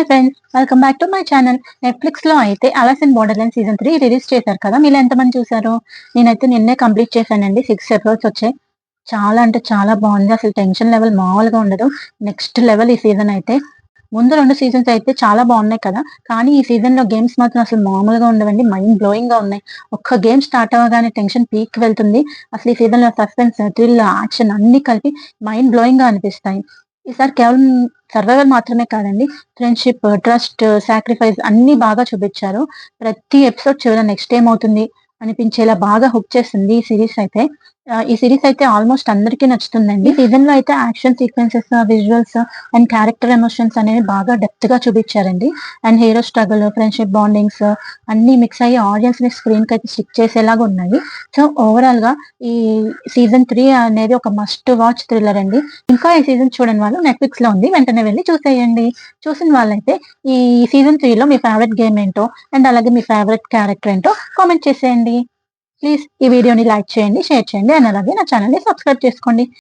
Hi friends welcome back to my channel నెట్ఫ్లిక్స్లో అయితే Alice in Borderland season three release చేశారు కదా? మీరు ఎంతమంది చూసారు నేనైతే నిన్నే కంప్లీట్ చేశానండి. సిక్స్ ఎపిసోడ్స్ వచ్చాయి. చాలా అంటే చాలా బాగుంది. అసలు టెన్షన్ లెవెల్ మామూలుగా ఉండదు. నెక్స్ట్ లెవెల్ ఈ సీజన్ అయితే. ముందు రెండు సీజన్స్ అయితే చాలా బాగున్నాయి కదా? కానీ ఈ సీజన్లో గేమ్స్ మాత్రం అసలు మామూలుగా ఉండవండి. మైండ్ బ్లోయింగ్గా ఉన్నాయి. ఒక్క గేమ్ స్టార్ట్ అవ్వగానే టెన్షన్ పీక్ వెళ్తుంది. అసలు ఈ సీజన్లో సస్పెన్స్ థ్రిల్ యాక్షన్ అన్ని కలిపి మైండ్ బ్లోయింగ్గా అనిపిస్తాయి. ఈసారి కేవలం సర్వైవల్ మాత్రమే కాదండి ఫ్రెండ్షిప్ ట్రస్ట్ సాక్రిఫైస్ అన్ని బాగా చూపించారు. ప్రతి ఎపిసోడ్ చివరి నెక్స్ట్ ఏమవుతుంది? అనిపించేలా బాగా హుక్ చేస్తుంది ఈ సిరీస్ అయితే. ఈ సిరీస్ అయితే ఆల్మోస్ట్ అందరికీ నచ్చుతుందండి. సీజన్లో అయితే action sequences visuals and character emotions అనేవి బాగా డెప్త్గా చూపించారండి. And hero struggle friendship bondings అన్ని మిక్స్ అయ్యి ఆడియన్స్ని స్క్రీన్కి అయితే స్టిక్ చేసేలాగా ఉన్నాయి. సో ఓవరాల్గా ఈ సీజన్ త్రీ అనేది ఒక మస్ట్ వాచ్ థ్రిల్లర్ అండి. ఇంకా ఈ సీజన్ చూడని వాళ్ళు నెట్ఫ్లిక్స్లో ఉంది. వెంటనే వెళ్ళి చూసేయండి. చూసిన వాళ్ళైతే ఈ సీజన్ త్రీ లో మీ ఫేవరెట్ గేమ్ ఏంటో అండ్ అలాగే మీ ఫేవరెట్ క్యారెక్టర్ ఏంటో కామెంట్ చేసేయండి. ప్లీజ్ ఈ వీడియోని లైక్ చేయండి షేర్ చేయండి అండ్ అలాగే నా ఛానల్ని సబ్స్క్రైబ్ చేసుకోండి.